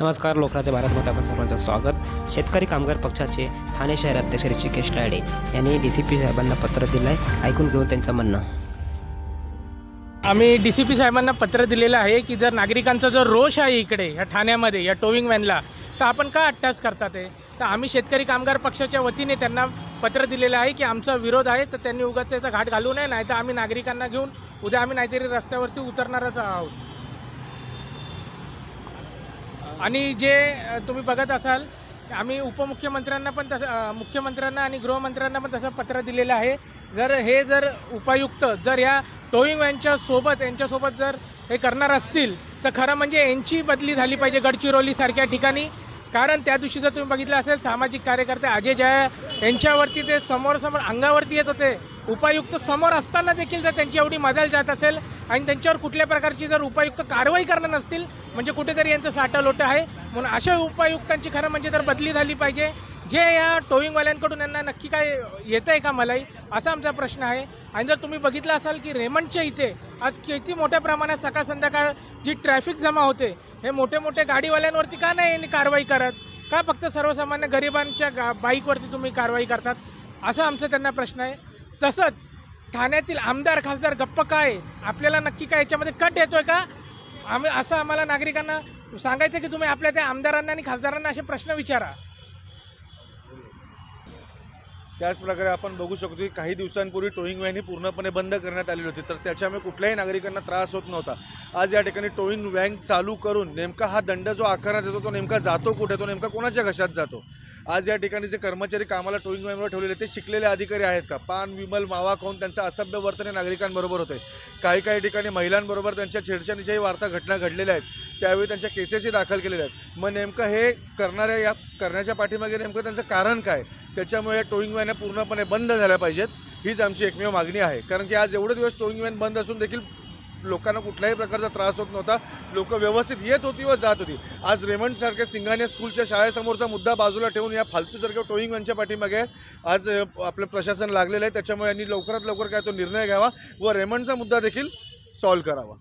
नमस्कार लोकराज्य भारतमध्ये आपण सर्वांचं स्वागत. शेतकरी कामगार पक्षाचे ठाणे शहर अध्यक्ष ऋषिकेश राडे यांनी डी सी पी साहेबांना पत्र दिलं आहे ऐकून घेऊन त्यांचं म्हणणं. आम्ही डी सी पी साहेबांना पत्र दिलेलं आहे की जर नागरिकांचा जो रोष आहे इकडे या ठाण्यामध्ये या टोविंग व्हॅनला तर आपण का अट्टास करतात आहे तर आम्ही शेतकरी कामगार पक्षाच्या वतीने त्यांना पत्र दिलेलं आहे की आमचा विरोध आहे तर त्यांनी उगाच त्याचा घाट घालू नये नाही तर आम्ही नागरिकांना घेऊन उद्या आम्ही नाहीतरी रस्त्यावरती उतरणारच आहोत. आणि जे तुम्ही बघत असाल आम्ही उपमुख्यमंत्र्यांना पण तसं मुख्यमंत्र्यांना आणि गृहमंत्र्यांना पण तसं पत्र दिलेलं आहे. जर हे जर उपायुक्त जर या टोईंग व्हॅनच्या सोबत यांच्यासोबत जर हे करणार असतील तर खरं म्हणजे यांची बदली झाली पाहिजे गडचिरोलीसारख्या ठिकाणी. कारण त्या दिवशी जर तुम्ही बघितलं असेल सामाजिक कार्यकर्ते अजय जया यांच्यावरती ते समोर समोर अंगावरती येत होते. उपायुक्त समोर असताना देखील जर त्यांची एवढी मजाल जात असेल आणि त्यांच्यावर कुठल्या प्रकारची जर उपायुक्त कारवाई करणार नसतील म्हणजे कुठेतरी यांचं साठं लोटं आहे. म्हणून अशा उपायुक्तांची खरं म्हणजे तर बदली झाली पाहिजे. जे या टोईंगवाल्यांकडून यांना नक्की काय येतं आहे का मलाही असा आमचा प्रश्न आहे. आणि जर तुम्ही बघितलं असाल की रेमंडच्या इथे आज किती मोठ्या प्रमाणात सकाळ संध्याकाळ जी ट्रॅफिक जमा होते हे मोठे मोठे गाडीवाल्यांवरती का नाही यांनी कारवाई करत? का फक्त सर्वसामान्य गरिबांच्या गा बाईकवरती तुम्ही कारवाई करतात? असा आमचा त्यांना प्रश्न आहे. तसंच ठाण्यातील आमदार खासदार गप्प काय? आपल्याला नक्की काय याच्यामध्ये कट येतोय का? आम्ही असं आम्हाला नागरिकांना सांगायचं की तुम्ही आपल्या त्या आमदारांना आणि खासदारांना असे प्रश्न विचारा. त्याचप्रकारे आपण बघू शकतो की काही दिवसांपूर्वी टोईंग व्हॅन ही पूर्णपणे बंद करण्यात आलेली होती. तर त्याच्यामुळे कुठल्याही नागरिकांना त्रास होत नव्हता. आज या ठिकाणी टोईंग व्हॅन चालू करून नेमका हा दंड जो आकारण्यात येतो तो नेमका जातो कुठे? तो नेमका कोणाच्या घशात जातो? आज या ठिकाणी जे कर्मचारी कामाला टोईंग वॅनवर ठेवलेले ते शिकलेले अधिकारी आहेत का? पान विमल मावा खाऊन त्यांचं असभ्य वर्तन हे नागरिकांबरोबर होते काही काही ठिकाणी महिलांबरोबर त्यांच्या छेडछाडीच्याही वार्ता घटना घडलेल्या आहेत. त्यावेळी त्यांच्या केसेसही दाखल केलेल्या आहेत. मग नेमकं हे करणाऱ्या या करण्याच्या पाठीमागे नेमकं त्यांचं कारण काय? त्याच्यामुळे या टोईंग व्हॅन पूर्णपणे बंद झाल्या पाहिजेत. हीच आमची एकमेव मागणी आहे. कारण की आज एवढे दिवस टोईंग व्हॅन बंद असून देखील लोकांना कुठल्याही प्रकारचा त्रास होत नव्हता. लोक व्यवस्थित येत होती व जात होती. आज रेमंडसारख्या सिंगाने स्कूलच्या शाळेसमोरचा मुद्दा बाजूला ठेवून या फालतूसारख्या टोईंग व्हॅनच्या पाठीमागे आज आपलं प्रशासन लागलेलं आहे. त्याच्यामुळे यांनी लवकरात लवकर काय तो निर्णय घ्यावा व रेमंडचा मुद्दा देखील सॉल्व्ह करावा.